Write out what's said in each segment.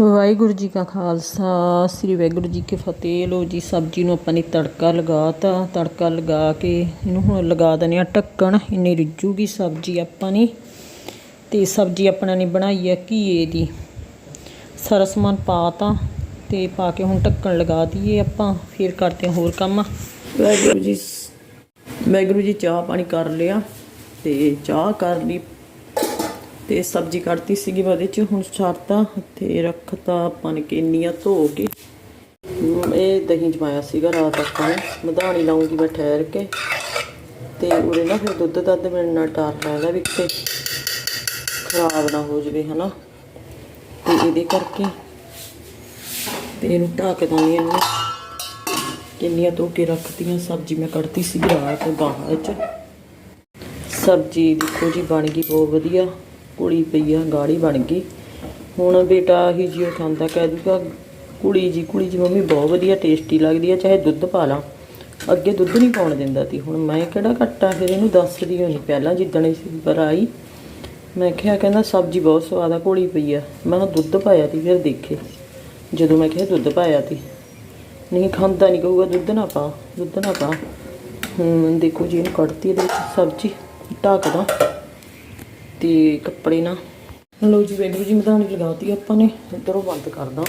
ਵਾਹਿਗੁਰੂ ਜੀ ਕਾ ਖਾਲਸਾ, ਸ੍ਰੀ ਵਾਹਿਗੁਰੂ ਜੀ ਕੀ ਫਤਿਹ। ਲੋ ਜੀ, ਸਬਜ਼ੀ ਨੂੰ ਆਪਾਂ ਨੇ ਤੜਕਾ ਲਗਾਤਾ। ਤੜਕਾ ਲਗਾ ਕੇ ਇਹਨੂੰ ਹੁਣ ਲਗਾ ਦਨੇ ਆ ਢੱਕਣ। ਇੰਨੀ ਰਿੱਝੂਗੀ ਸਬਜ਼ੀ ਆਪਾਂ ਨੇ। ਤੇ ਸਬਜ਼ੀ ਆਪਣਾ ਨੇ ਬਣਾਈ ਹੈ ਘੀਏ ਦੀ। ਸਾਰਾ ਸਮਾਨ ਪਾਤਾ ਤੇ ਪਾ ਕੇ ਹੁਣ ਢੱਕਣ ਲਗਾ ਦਈਏ ਆਪਾਂ। ਫਿਰ ਕਰਦੇ ਹਾਂ ਹੋਰ ਕੰਮ। ਵਾਹਿਗੁਰੂ ਜੀ ਵਾਹਿਗੁਰੂ ਜੀ, ਚਾਹ ਪਾਣੀ ਕਰ ਲਿਆ ਤੇ ਚਾਹ ਕਰ ਲਈ। ਤੇ ਸਬਜ਼ੀ ਕੱਟਤੀ ਸੀਗੀ ਮੈਂ ਉਹਦੇ ਚ, ਹੁਣ ਛੱਡਤਾ ਤੇ ਰੱਖਤਾ ਆਪਾਂ ਨੇ ਕੇਨੀਆਂ ਧੋ ਕੇ। ਇਹ ਦਹੀਂ ਜਮਾਇਆ ਸੀਗਾ ਰਾਤ ਆਪਾਂ ਨੇ ਮਧਾਣੀ ਲਾਉਂਗੀ ਮੈਂ ਠਹਿਰ ਕੇ। ਤੇ ਉਰੇ ਨਾ ਫਿਰ ਦੁੱਧ ਦੱਧ ਮੈਨੂੰ ਨਾ ਡਰ ਲੱਗਦਾ ਵੀ ਕਿਤੇ ਖਰਾਬ ਨਾ ਹੋ ਜਵੇ, ਹਨਾ। ਤੇ ਇਹਦੇ ਕਰਕੇ ਤੇ ਇਹਨੂੰ ਢੱਕ ਦਾਂਗੇ ਇਹਨੂੰ। ਕਿੰਨੀਆਂ ਧੋ ਕੇ ਰੱਖਤੀਆਂ, ਸਬਜ਼ੀ ਮੈਂ ਕੱਢਤੀ ਸੀ ਰਾਤ ਬਾਹਰ ਚ ਸਬਜ਼ੀ ਦੇਖੋ ਜੀ ਬਣ ਗਈ ਬਹੁਤ ਵਧੀਆ। ਕੁੜੀ ਪਈ ਆ, ਗਾੜੀ ਬਣ ਗਈ। ਹੁਣ ਬੇਟਾ ਹੀ ਜਿਉ ਖਾਂਦਾ, ਕਹਿ ਦੂਗਾ, ਕੁੜੀ ਜੀ ਕੁੜੀ ਜੀ, ਮੰਮੀ ਬਹੁਤ ਵਧੀਆ ਟੇਸਟੀ ਲੱਗਦੀ ਆ, ਚਾਹੇ ਦੁੱਧ ਪਾ ਲਾਂ। ਅੱਗੇ ਦੁੱਧ ਨਹੀਂ ਪਾਉਣ ਦਿੰਦਾ ਤੀ ਹੁਣ ਮੈਂ ਕਿਹੜਾ ਕੱਟਾ ਫਿਰ ਇਹਨੂੰ ਦੱਸਦੀ ਹੋਣੀ ਪਹਿਲਾਂ ਜਿੱਦਣ ਇਸ ਵਾਰ ਆਈ। ਮੈਂ ਕਿਹਾ, ਕਹਿੰਦਾ, ਸਬਜ਼ੀ ਬਹੁਤ ਸਵਾਦ ਆ, ਘੋਲੀ ਪਈ ਆ। ਮੈਂ ਕਿਹਾ, ਦੁੱਧ ਪਾਇਆ ਤੀ ਫਿਰ ਦੇਖੇ। ਜਦੋਂ ਮੈਂ ਕਿਹਾ, ਦੁੱਧ ਪਾਇਆ ਤੀ ਨਹੀਂ, ਖਾਂਦਾ ਨਹੀਂ ਕਹੂਗਾ, ਦੁੱਧ ਨਾ ਪਾ, ਦੁੱਧ ਨਾ ਪਾ। ਹੁਣ ਦੇਖੋ ਜੀ, ਇਹਨੂੰ ਕੱਢਤੀ ਇਹਦੇ ਵਿੱਚ ਸਬਜ਼ੀ ਢੱਕਦਾ ਤੇ ਕੱਪੜੇ ਨਾ। ਲੋ ਜੀ ਵੈਗਰੂ ਜੀ ਮਧਾਣੀ ਲਗਾਤੀ, ਆਪਾਂ ਨੇ ਇੱਧਰੋਂ ਬੰਦ ਕਰਦਾ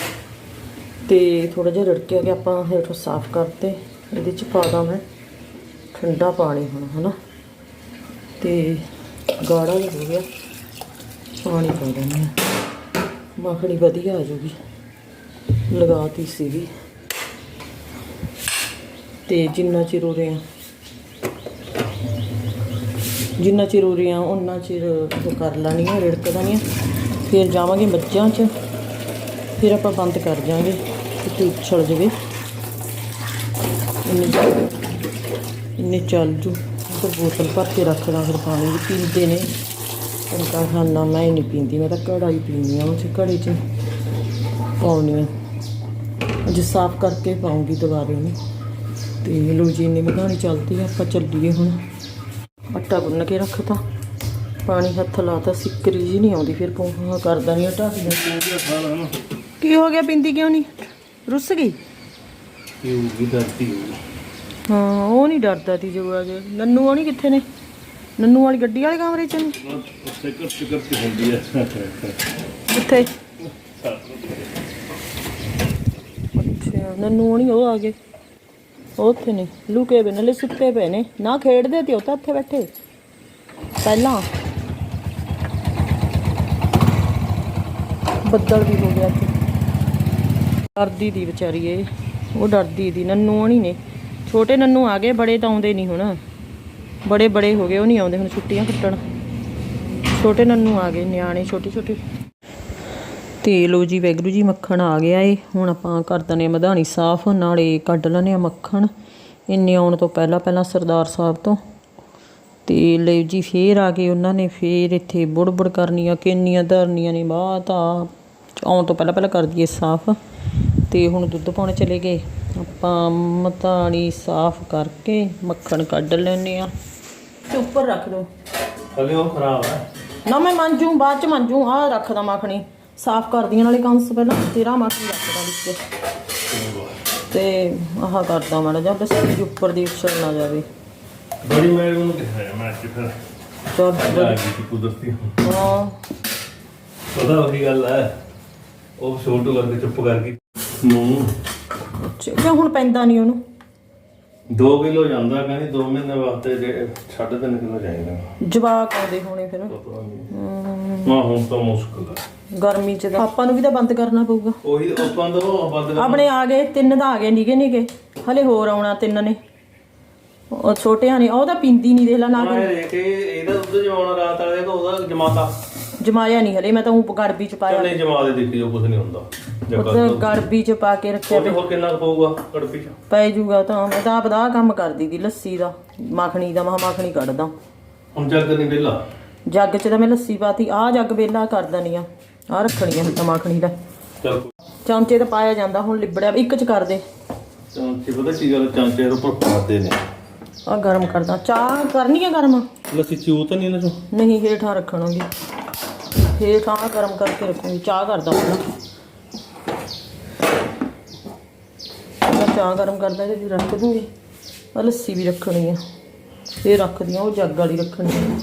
ਤੇ ਥੋੜਾ ਜਿਹਾ ਰੜਕਿਆ ਕਿ ਆਪਾਂ ਹੇਠੋਂ ਸਾਫ਼ ਕਰਤੇ, ਇਹਦੇ ਚ ਪਾਦਾ ਮੈਂ ਠੰਡਾ ਪਾਣੀ ਹੁਣ, ਹਨਾ। ਤੇ ਗਾੜਾ ਵੀ ਹੋ ਗਿਆ, ਪਾਣੀ ਪਾ ਦਿੰਦੇ ਆ ਮੱਖਣੀ ਵਧੀਆ ਆ ਜੂਗੀ ਲਗਾਤੀ ਸੀਗੀ। ਤੇ ਜਿੰਨਾ ਚਿਰ ਉਹਦੇ ਰਿਹਾ ਜਿੰਨਾ ਚਿਰ ਹੋ ਰਿਹਾ ਉਹਨਾਂ ਚਿਰ ਉਹ ਕਰ ਲੈਣੀ ਆ ਰਿੜਕ ਨਹੀਂ ਫਿਰ ਜਾਵਾਂਗੇ ਮੱਝਾਂ 'ਚ। ਫਿਰ ਆਪਾਂ ਬੰਦ ਕਰ ਜਾਾਂਗੇ ਕਿਤੇ ਉਛਲ ਜਵੇ। ਇੰਨੇ ਇੰਨੇ ਚੱਲ ਜੂ। ਤੇ ਬੋਤਲ ਭਰ ਕੇ ਰੱਖਦਾ ਫਿਰ ਪਾਣੀ ਵੀ ਪੀਂਦੇ ਨੇ। ਤਨਕਾ ਖਾਣਾ ਮੈਂ ਹੀ ਨਹੀਂ ਪੀਂਦੀ, ਮੈਂ ਤਾਂ ਘੜਾ ਹੀ ਪੀਂਦੀ ਆ ਉਹ 'ਚ ਘੜੇ 'ਚ ਪਾਉਣੀ ਅੱਜ ਸਾਫ਼ ਕਰਕੇ ਪਾਉਂਗੀ ਦੁਬਾਰੇ ਨੂੰ ਤੇ ਲੋ ਜੀ, ਇੰਨੀ ਮਧਾਣੀ ਚੱਲਦੀ ਆ, ਆਪਾਂ ਚੱਲੀਏ ਹੁਣ। ਆਟਾ ਗੁੰਨ ਕੇ ਰੱਖਤਾ। ਪਾਣੀ ਹੱਥ ਲਾਤਾ ਸਿੱਕਰੀ ਜੀ ਨਹੀਂ ਆਉਂਦੀ ਫਿਰ ਪੋਹਾ ਕਰਦਾ ਨਹੀਂ ਢੱਕ ਕੀ ਹੋ ਗਿਆ ਪਿੰਦੀ ਕਿਉਂ ਨਹੀਂ ਰੁੱਸ ਗਈ? ਵੀ ਹਾਂ ਉਹ ਨਹੀਂ ਡਰਦਾ ਤੀ ਜੋ ਆ ਗਿਆ। ਨੰਨੂ ਵਾਲੀ ਕਿੱਥੇ ਨੇ? ਨੰਨੂ ਵਾਲੀ ਗੱਡੀ ਵਾਲੇ ਕਮਰੇ ਚ ਨੇ? ਉੱਥੇ ਕਰ ਚੁੱਕਰ ਤੇ ਹੁੰਦੀ ਹੈ ਕਿੱਥੇ? ਅੱਛਾ ਨੰਨੂ ਵਾਲੀ ਉਹ ਆ ਗਏ। ਉੱਥੇ ਨੇ। ਲੁਕੇ ਪਏ ਨਾਲੇ ਸੁੱਤੇ ਪਏ ਨੇ। ਨਾ ਖੇਡਦੇ ਤੇ ਉਹ ਤਾਂ ਉੱਥੇ ਬੈਠੇ। ਪਹਿਲਾਂ ਬੱਦਲ ਵੀ ਹੋ ਗਿਆ ਇੱਥੇ। ਡਰਦੀ ਦੀ ਵਿਚਾਰੀ ਏ ਉਹ ਡਰਦੀ ਦੀ, ਨੰਨੂ ਆਣੀ ਨੇ। ਛੋਟੇ ਨੰਨੂ ਆ ਗਏ, ਬੜੇ ਤਾਂ ਆਉਂਦੇ ਨਹੀਂ ਹੁਣ। ਬੜੇ ਬੜੇ ਹੋ ਗਏ, ਉਹ ਨਹੀਂ ਆਉਂਦੇ ਹੁਣ ਛੁੱਟੀਆਂ ਕੱਟਣ। ਛੋਟੇ ਨੰਨੂ ਆ ਗਏ, ਨਿਆਣੇ ਛੋਟੇ ਛੋਟੇ। ਤੇ ਲੋ ਜੀ ਵੈਗਰੂ ਜੀ ਮੱਖਣ ਆ ਗਿਆ ਏ। ਹੁਣ ਆਪਾਂ ਕਰ ਦਨੇ ਆ ਮਧਾਣੀ ਸਾਫ਼ ਨਾਲੇ ਕੱਢ ਲੈਣੇ ਆ ਮੱਖਣ। ਇੰਨੇ ਆਉਣ ਤੋਂ ਪਹਿਲਾਂ ਪਹਿਲਾਂ ਸਰਦਾਰ ਸਾਹਿਬ ਤੋਂ। ਤੇ ਲੈ ਜੀ ਫੇਰ ਆ ਗਏ ਉਹਨਾਂ ਨੇ ਫੇਰ ਇੱਥੇ ਬੁੜਬੁੜ ਕਰਨੀਆਂ ਕਿੰਨੀਆਂ ਧਰਨੀਆਂ ਨੇ ਬਾਹ ਤਾਂ ਆਉਣ ਤੋਂ ਪਹਿਲਾਂ ਪਹਿਲਾਂ ਕਰ ਦਈਏ ਸਾਫ਼। ਤੇ ਹੁਣ ਦੁੱਧ ਪਾਉਣ ਚਲੇ ਗਏ। ਆਪਾਂ ਮਧਾਣੀ ਸਾਫ਼ ਕਰਕੇ ਮੱਖਣ ਕੱਢ ਲੈਣੇ ਆ ਤੇ ਉੱਪਰ ਰੱਖ ਦੋ ਹਲੇ ਉਹ ਖਰਾਬ ਹੈ ਨਾ ਮੈਂ ਮੰਜੂ ਬਾਅਦ ਚ ਮੰਜੂ ਆ ਰੱਖਦਾ ਮੱਖਣੀ। ਸਾਫ਼ ਕਰਦੀਆਂ ਨਾਲੇ ਕੰਸ ਪਹਿਲਾਂ ਤੇਰਾ ਮੱਖਣੀ ਰੱਖਦਾ ਵਿੱਚ। ਤੇ ਆਹ ਕਰਦਾ ਮਾੜਾ ਜਿਹਾ ਬਸ ਇਹਦੇ ਉੱਪਰ ਦੀ ਉਛਲ ਨਾ ਜਾਵੇ। ਬੜੀ ਮੈਂ ਉਹਨੂੰ ਕਿਹਾ ਮੈਂ ਕਿ ਫਿਰ ਚਲ ਆ ਗਈ ਸੀ ਕੁਦਰਤੀ ਹਾਂ। ਪਤਾ ਉਹੀ ਗੱਲ ਹੈ ਉਹ ਛੋਟੂ ਕਰਕੇ ਚੁੱਪ ਕਰ ਗਈ। ਨੂੰ ਅੱਛਾ ਕਿਉਂ ਹੁਣ ਪੈਂਦਾ ਨਹੀਂ ਉਹਨੂੰ? 2 ਕਿਲੋ ਜਾਂਦਾ ਕਹਿੰਦੀ 2 ਮਹੀਨੇ ਵਾਸਤੇ 3.5 ਕਿਲੋ ਚਾਹੀਦਾ। ਜਵਾਕ ਆਉਂਦੇ ਹੋਣੇ ਫਿਰ। ਪਤਾ ਨਹੀਂ ਮਾ ਹੁਣ ਤਾਂ ਮੁਸ਼ਕਲ ਹੈ ਗਰਮੀ ਚ ਤਾਂ। ਆਪਾਂ ਨੂੰ ਵੀ ਤਾਂ ਬੰਦ ਕਰਨਾ ਪਊਗਾ। ਉਹੀ ਉਪਾਂ ਦਾ ਉਹ ਬੰਦ ਕਰ ਆਪਣੇ ਆ ਗਏ ਤਿੰਨ ਦਾ ਆ ਗਏ ਨਿਗੇ ਨਿਗੇ। ਹਲੇ ਹੋਰ ਆਉਣਾ ਤਿੰਨ ਨੇ। ਉਹ ਛੋਟਿਆਂ ਨੇ ਉਹ ਤਾਂ ਪਿੰਦੀ ਨਹੀਂ ਦੇਖ ਲਾ ਨਾ ਮੈਂ ਦੇਖ ਕੇ ਇਹਦਾ ਦੁੱਧ ਜਮਾਉਣਾ ਰਾਤ ਵਾਲੇ ਦਾ ਉਹਦਾ ਜਮਾਤਾ। ਜਮਾਇਆ ਨਹੀਂ ਹਲੇ ਮੈਂ ਤਾਂ ਉਹ ਗੜਬੀ ਚ ਪਾਇਆ। ਨਹੀਂ ਜਮਾ ਦੇ ਦੇਖੀ ਜੋ ਕੁਝ ਨਹੀਂ ਹੁੰਦਾ। ਉਹ ਤਾਂ ਗੜਬੀ ਚ ਪਾ ਕੇ ਰੱਖਿਆ ਉਹਦੇ ਹੋਰ ਕਿੰਨਾ ਕੁ ਪਊਗਾ ਕੜਪੀ ਚ? ਪੈ ਜੂਗਾ ਤਾਂ ਮੈਂ ਤਾਂ ਆਪ ਦਾ ਕੰਮ ਕਰਦੀ ਦੀ ਲੱਸੀ ਦਾ। ਮੱਖਣੀ ਦਾ ਮਹਾ ਮੱਖਣੀ ਕੱਢਦਾ। ਹੁਣ ਜੱਗ ਨਹੀਂ ਵਿਹਲਾ? ਜੱਗ 'ਚ ਤਾਂ ਮੈਂ ਲੱਸੀ ਪਾਤੀ ਆਹ ਜੱਗ ਵੇਲਾ ਕਰ ਦਨੀ ਆ। ਆ ਰੱਖਣੀ ਹੈ ਮੱਖਣੀ ਦਾ। ਚਲ ਚਮਚੇ ਤਾਂ ਪਾਇਆ ਜਾਂਦਾ ਹੁਣ ਲਿਬੜਿਆ ਇੱਕ ਚ ਕਰ ਦੇ। ਚਮਚੇ ਪਤਾ ਕੀ ਗੱਲ ਚਮਚੇ ਦੇ ਉੱਪਰ ਪਾਦੇ ਨੇ। ਆ ਗਰਮ ਕਰਦਾ। ਚਾਹ ਕਰਨੀ ਹੈ ਗਰਮ? ਲੱਸੀ ਚੂ ਤਾਂ ਨਹੀਂ ਇਹਨਾਂ ਚੋਂ? ਨਹੀਂ ਹੇਠਾਂ ਰੱਖਣਾਂਗੇ। ਹੇਠਾਂ ਗਰਮ ਕਰਕੇ ਰੱਖੂਗੀ ਚਾਹ ਕਰਦਾ ਪਹਿਲਾਂ ਚਾਹ ਗਰਮ ਕਰਦਾ ਤੇ ਰੱਖ ਦੂੰਗੀ। ਲੱਸੀ ਵੀ ਰੱਖਣੀ ਹੈ ਇਹ ਰੱਖਦੀ ਆ ਉਹ ਜੱਗ ਵਾਲੀ ਰੱਖਣੀ ਹੈ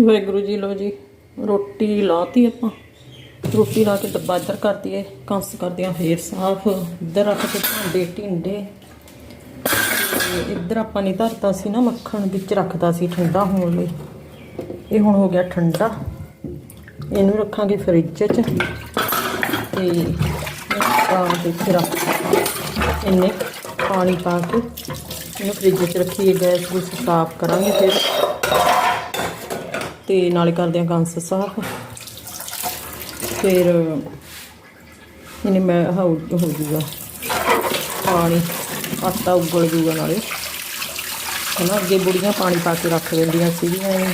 ਵਾਹਿਗੁਰੂ ਜੀ ਲੋ ਜੀ, ਰੋਟੀ ਲਾਤੀ ਆਪਾਂ। ਰੋਟੀ ਲਾ ਕੇ ਡੱਬਾ ਇੱਧਰ ਕਰ ਦਈਏ। ਕੰਸ ਕਰਦੇ ਆ ਫੇਰ ਸਾਫ਼। ਇੱਧਰ ਰੱਖ ਕੇ ਭਾਂਡੇ, ਢਿੰਡੇ। ਇੱਧਰ ਆਪਾਂ ਨਹੀਂ ਧਰਤਾ ਸੀ ਨਾ ਮੱਖਣ, ਵਿੱਚ ਰੱਖਤਾ ਸੀ ਠੰਡਾ ਹੋਣ ਲਈ। ਇਹ ਹੁਣ ਹੋ ਗਿਆ ਠੰਡਾ। ਇਹਨੂੰ ਰੱਖਾਂਗੇ ਫ੍ਰਿਜ 'ਚ। ਤੇ ਆ ਕੇ ਇੱਥੇ ਰੱਖ ਇੰਨੇ ਪਾਣੀ ਪਾ ਕੇ ਇਹਨੂੰ ਫ੍ਰਿਜ 'ਚ ਰੱਖੀਏ, ਗੈਸ ਗੂਸ ਸਾਫ਼ ਕਰਾਂਗੇ ਫਿਰ। ਤੇ ਨਾਲੇ ਕਰਦੇ ਆ ਕੰਸ ਸਾਫ਼। ਫਿਰ ਇਹਨੇ ਮੈਂ ਹੋ ਹੋ ਜੂਗਾ ਪਾਣੀ ਆਟਾ ਉਗਲ ਜੂਗਾ ਨਾਲੇ। ਹਨਾ ਅੱਗੇ ਬੁੜੀਆਂ ਪਾਣੀ ਪਾ ਕੇ ਰੱਖ ਦਿੰਦੀਆਂ ਸੀਗੀਆਂ ਇਹ।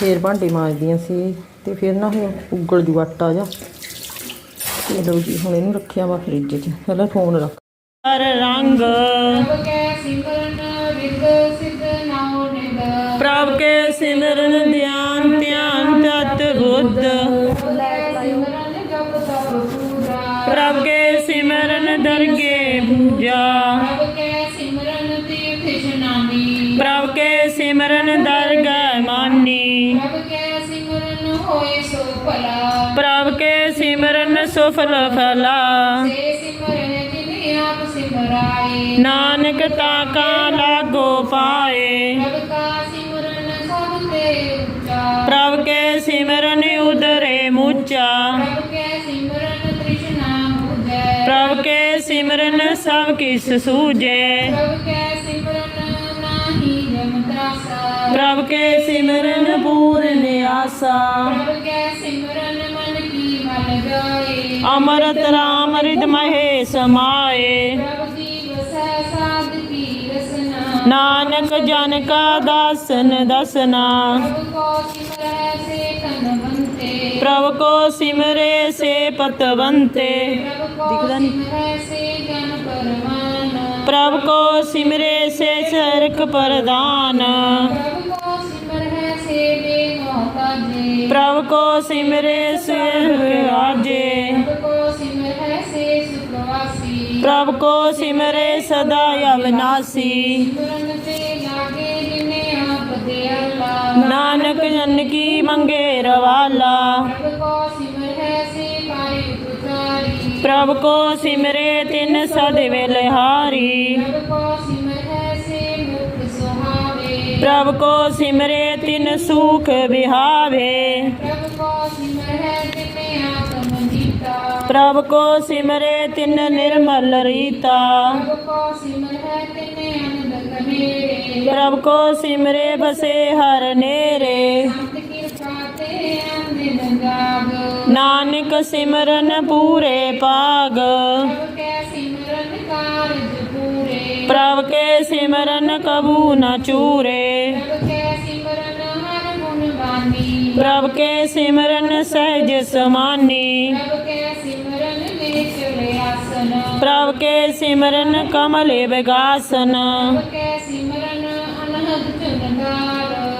ਫਿਰ ਭਾਂਡੇ ਮਾਂਜਦੀਆਂ ਸੀ ਤੇ ਫਿਰ ਨਾ ਇਹ ਉਗਲ ਜੂ ਆਟਾ ਜਾ ਤੇ ਲਓ ਜੀ ਹੁਣ ਇਹਨੂੰ ਰੱਖਿਆ ਵਾ ਫ੍ਰਿਜ 'ਚ। ਪਹਿਲਾਂ ਫੋਨ ਰੱਖ। ਹਰ ਰੰਗ। ਪ੍ਰਭ ਕੈ ਸਿਮਰਨ ਰਿਦ ਸਿਮਰਨ ਸੁਫਲ ਫਲਾ। ਸੇ ਸਿਮਰਨ ਜਿਨ ਆਪ ਸਿਮਰਾਏ ਨਾਨਕ ਤਾ ਕਾ ਲਾਗੋ ਪਾਏ। ਪ੍ਰਭ ਕਾ ਸਿਮਰਨ ਸਭ ਤੇ ਉੱਚਾ ਪ੍ਰਭ ਕੇ ਸਿਮਰਨ ਉਦਰੇ ਮੁਚਾ। ਪ੍ਰਭ ਕੈ ਸਿਮਰਨ ਤ੍ਰਿਸ਼ਨਾ ਮੁਝੈ ਪ੍ਰਭ ਕੇ ਸਿਮਰਨ ਸਭ ਕਿਸ ਸੂਝੇ। ਪ੍ਰਭ ਕੈ ਸਿਮਰਨ ਨਾਹੀ ਜਮ ਤਰਾਸਾ ਪ੍ਰਭ ਕੇ ਸਿਮਰਨ ਪੂਰਨ ਆਸਾ ਪ੍ਰਭ ਕੈ ਸਿਮਰਨ ਅਮਰਤ ਰਾਮ ਰਿਦ ਮਹੇ ਸਮਾਏ। ਨਾਨਕ ਜਨ ਕਾ ਦਾਸਨ ਦਸਨਾ। ਪ੍ਰਭ ਕੋ ਸਿਮਰੈ ਸੇ ਪਤਵੰਤੇ। ਪ੍ਰਭ ਕੋ ਸਿਮਰੈ ਸੇ ਜਨ ਪਰਮਾਨ ਪ੍ਰਭ ਕੋ ਸਿਮਰੇ ਸੇ ਸਰਕ ਪ੍ਰਦਾਨ ਪ੍ਰਭ ਪ੍ਰਭ ਕੋ ਸਿਮਰੇ ਸੇ ਆਜੇ। ਪ੍ਰਭ ਕੋ ਸਿਮਰੇ ਸਦਾ ਅਵਨਾਸੀ। ਨਾਨਕ ਜਨ ਕੀ ਮੰਗੇ ਰਵਾਲਾ। ਪ੍ਰਭ ਕੋ ਸਿਮਰੇ ਤਿਨ ਸਦ ਵਿਲਹਾਰੀ। ਪ੍ਰਭ ਕੋ ਪ੍ਰਭ ਕੋ ਸਿਮਰੇ ਤਿਨ ਸੁਖ ਵਿਹਾਵੇ। ਪ੍ਰਭ ਕੋ ਸਿਮਰੈ ਜਿਨੇ ਆਤਮ ਜੀਤਾ ਪ੍ਰਭ ਕੋ ਸਿਮਰੇ ਤਿਨ ਨਿਰਮਲ ਰੀਤਾ। ਪ੍ਰਭ ਕੋ ਸਿਮਰੈ ਤਿਨੇ ਅਨੰਦ ਕਨੇਰੇ ਪ੍ਰਭ ਕੋ ਸਿਮਰੇ ਬਸੇ ਹਰ ਨੇਰੇ। ਸੰਤ ਕਿਰਪਾ ਤੇ ਅੰਦਿਨ ਜਾਗ ਨਾਨਕ ਸਿਮਰਨ ਪੂਰੇ ਪਾਗ। ਪ੍ਰਭ ਕੈ ਸਿਮਰਨ ਕਾਰਜ ਪੂਰੇ। ਪ੍ਰਭ ਕੇ ਸਿਮਰਨ ਕਬੂ ਨ ਚੂਰੇ। ਪ੍ਰਭ ਕੈ ਸਿਮਰਨ ਸਹਿਜ ਸਮਾਨੀ। ਪ੍ਰਭ ਕੈ ਸਿਮਰਨ ਕਮਲੇ ਵਿਗਾਸਨ।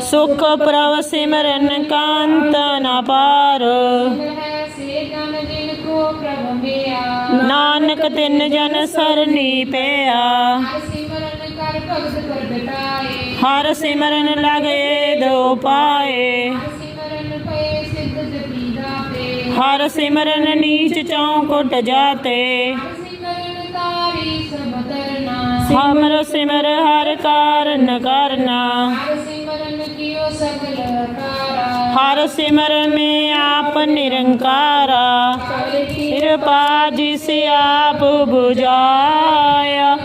ਸੁਖ ਪ੍ਰਭ ਸਿਮਰਨ ਕਾਂਤ ਨ ਪਾਰ। ਨਾਨਕ ਤਿੰਨ ਜਨ ਸਰਨੀ ਪਿਆ। ਹਰ ਸਿਮਰਨ ਲਗੇ ਦੋ ਪਾਏ। ਹਰ ਸਿਮਰਨ ਪਏ ਸਿੱਧ ਜਤੀ ਨੀਚ ਚੌਕਟ ਜਾਤੇ। ਹਮਰ ਸਿਮਰ ਹਰ ਕਾਰਨ ਕਰਨਾ। ਹਰ ਸਿਮਰ ਮੈਂ ਆਪ ਨਿਰੰਕਾਰਾ। ਕਿਰਪਾ ਜਿਸ ਆਪ 부ਝਾਇਆ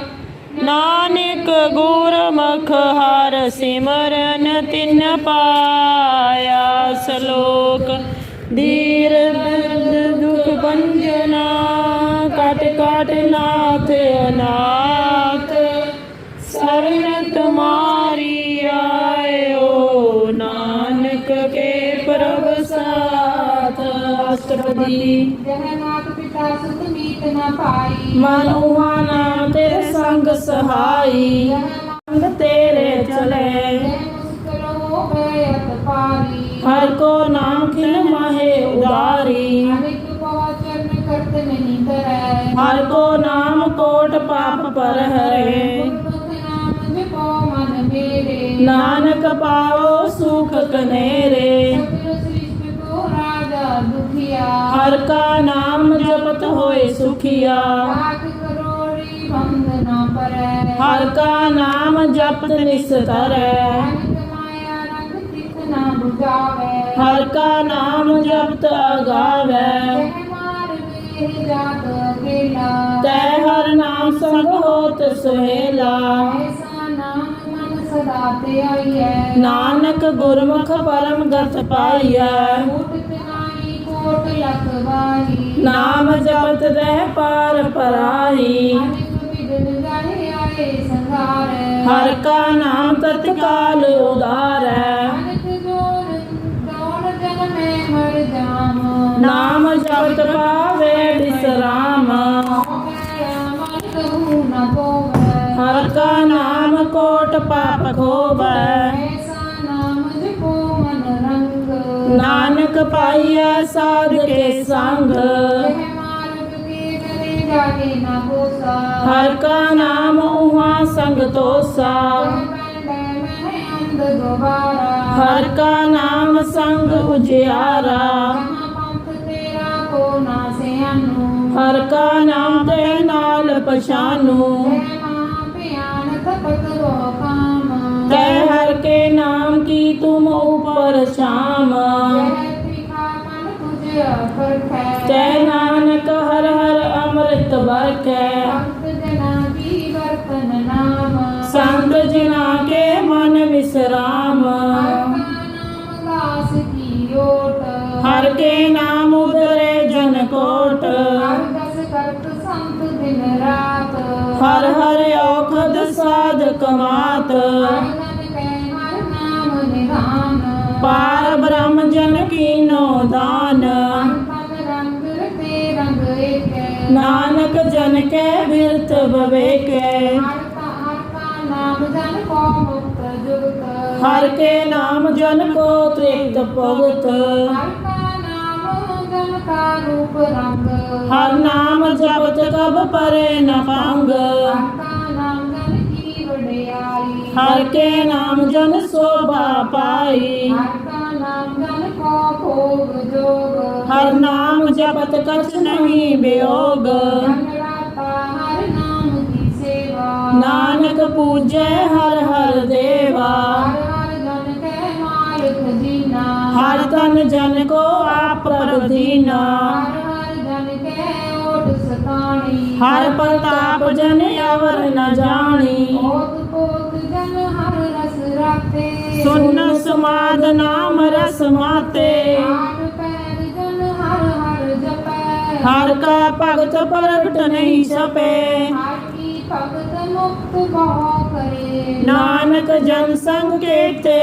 ਨਾਨਕ ਗੁਰਮੁਖ ਹਰ ਸਿਮਰਨ ਤਿਨ ਪਾਇਆ ਸ਼ਲੋਕ। ਧੀਰ ਦਰਦ ਦੁਖ ਭੰਜਨਾ ਕਟ ਕਟ ਨਾਥ ਅਨਾਥ। ਸਰਨ ਤੁਮਾਰੀ ਆਇਓ, ਨਾਨਕ ਕੇ ਪ੍ਰਭ ਸਾਥ। ਅਸ਼ਟਪਦੀ ਜਹ ਮਾਤ ਪਿਤਾ ਸੁਤ ਮੀਤ ਨ ਪਾਈ ਮਨੁਆਨਾ ਤੇਰੇ ਸੰਗ ਸਹਾਈ। ਸੰਗ ਤੇਰੇ ਚਲੇ। ਹਰ ਕੋ ਨਾਮ ਖਿਲ ਮਾਹੇ ਉਦਾਰੀ। ਹਰ ਕੋ ਨਾਮ ਕੋਟ ਪਾਪ ਪਰ ਹਰੇ ਨਾਨਕ ਪਾਓ ਸੁਖ ਕਨੇਰੇ। ਹਰ ਕਾ ਨਾਮ ਜਪਤ ਹੋਏ ਸੁਖੀਆ। ਕਰੋੜੀ ਪਰੈ ਹਰ ਕਾ ਨਾਮ ਜਪਤ ਨਿਸਤਰੈ ਮਾਇਆ ਹਰ ਕਾ ਨਾਮ ਜਪਤ ਅਗਾਵੈ। ਮਾਰ ਅਕੇਲਾ ਤੈ ਹਰ ਨਾਮ ਸੰਗ ਹੋਤ ਸੁਹੇਲਾ। ਐਸਾ ਨਾਮ ਮਨ ਸਦਾ ਤੇ ਆਈਐ ਨਾਨਕ ਗੁਰਮੁਖ ਪਰਮ ਗਤ ਪਾਈਐ। ਤਨਾਈ ਕੋਟ ਲਖ ਵਾਹੀ ਨਾਮ ਜਪਤ ਰਹਿ ਪਾਰ ਪਰਾਈ ਹਰ ਕਾ ਨਾਮ ਤਤਕਾਲ ਉਦਾਰੈ ਨਾਮ ਜਪਤ ਪਾਵੇ ਕੋਵੈ। ਹਰ ਕਾ ਨਾਮ ਕੋਟ ਪਾਪ ਖੋਵੈ। ਨਾਨਕ ਪਾਈਐ ਸਾਧ ਕੇ ਸੰਗ। ਹਰ ਕਾ ਨਾਮ ਉਹਾਂ ਸੰਗ ਤੋਸਾ। ਹਰ ਕਾ ਨਾਮ ਸੰਗ ਉਜਿਆਰਾ। ਹਰ ਕਾ ਨਾਮ ਤੇ ਨਾਲ ਪਛਾਨੂ। ਜੈ ਮਾਂ ਭਿਆਨ ਤੈ ਹਰ ਕੇ ਨਾਮ ਕੀ ਤੁਮ ਉਪਰ ਸ਼ਾਮ। ਜੈ ਤੈ ਨਾਨਕ ਹਰ ਹਰ ਅੰਮ੍ਰਿਤ ਵਰਖੈ। ਭਗਤ ਜਨਾ ਸੰਤ ਜਿਨਾ ਕੇ ਮਨ ਵਿਸਰਾਮ। ਹਰ ਕੇ ਨਾਮ ਉਦਰੇ ਜਨ ਕੋਟ। ਹਰ ਸੰਤ ਹਰ ਹਰ ਔਖਦ ਸਾਧ ਕਮਾਤ। ਪਾਰ ਬ੍ਰਹਮ ਜਨ ਕੀਨੋ ਦਾਨ। ਤਨ ਨਾਨਕ ਜਨ ਕੈ ਬਿਰਤ ਬਵੇਕੈ। ਹਰ ਕੇ ਨਾਮ ਜਨ ਕੋ ਤ੍ਰਿਪਤ ਭਗਤ। ਹਰ ਨਾਮ ਜਪਤ ਕਬ ਪਰੇ ਨ ਪੰਗ ਹਰ ਕੇ ਨਾਮ ਜਨ ਸੋਭਾ ਪਾਈ। ਹਰ ਕਾ ਨਾਮ ਜਨ ਕੋ ਭੋਗ ਜੋਗ। ਹਰ ਨਾਮ ਜਪਤ ਕਛ ਨਹੀਂ ਬਿਯੋਗ ਹਰ ਨਾਮ ਕੀ ਸੇਵਾ। ਨਾਨਕ ਪੂਜੈ ਹਰ ਹਰ ਦੇਵਾ। ਹਰ ਤਨ ਜਨ ਕੋ ਆਪ ਹਰ ਪ੍ਰਤਾਪ ਜਨ ਅਵਰ ਨ ਜਾਣੀ। ਰਾਤੇ ਸੁਨ ਸਮਾਦ ਨਾਮ ਰਸ ਮਾਤੇ ਆਨ ਪੈਰ ਜਨ ਹਰ ਹਰ ਜਪੈ ਹਰ ਕਾ ਭਗਤ ਪ੍ਰਗਟ ਨਹੀਂ ਛਪੇ ਹਰ ਕੀ ਭਗਤ ਮੁਕਤ ਬਹੁ ਕਰੇ ਨਾਨਕ ਜਨ ਸੰਗ ਕੇਤੇ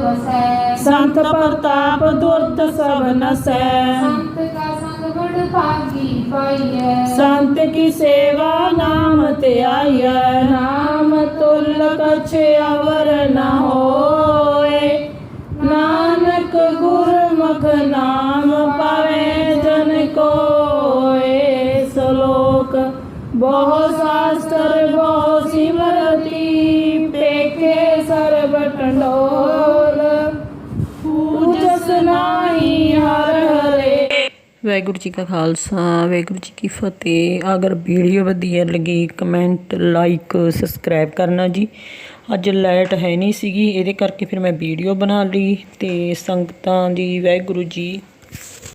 ਵਸੈ ਸੰਤ ਪ੍ਰਤਾਪ ਦੁਰਤ ਸਭ ਨਸੈ ਸੰਤ ਕਾ ਸੰਗ ਬੜ ਭਾਗੀ ਪਾਈਐ। ਸੰਤ ਕੀ ਸੇਵਾ ਨਾਮ ਤੇ ਆਈਐ। ਨਾਮ ਤੁਲ ਕਛ ਅਵਰ ਨ ਹੋਏ। ਨਾਨਕ ਗੁਰਮੁਖ ਨਾਮ ਪਾਵੇ ਜਨ ਕੋਏ। ਸਲੋਕ ਬਹੁ ਸ਼ਾਸਤਰ ਵਾਹਿਗੁਰੂ ਜੀ ਕਾ ਖਾਲਸਾ, ਵਾਹਿਗੁਰੂ ਜੀ ਕੀ ਫਤਿਹ। ਅਗਰ ਵੀਡੀਓ ਵਧੀਆ ਲੱਗੀ ਕਮੈਂਟ ਲਾਈਕ ਸਬਸਕ੍ਰਾਈਬ ਕਰਨਾ ਜੀ। ਅੱਜ ਲਾਈਟ ਹੈ ਨਹੀਂ ਸੀਗੀ, ਇਹਦੇ ਕਰਕੇ ਫਿਰ ਮੈਂ ਵੀਡੀਓ ਬਣਾ ਲਈ ਤੇ ਸੰਗਤਾਂ ਦੀ ਵਾਹਿਗੁਰੂ ਜੀ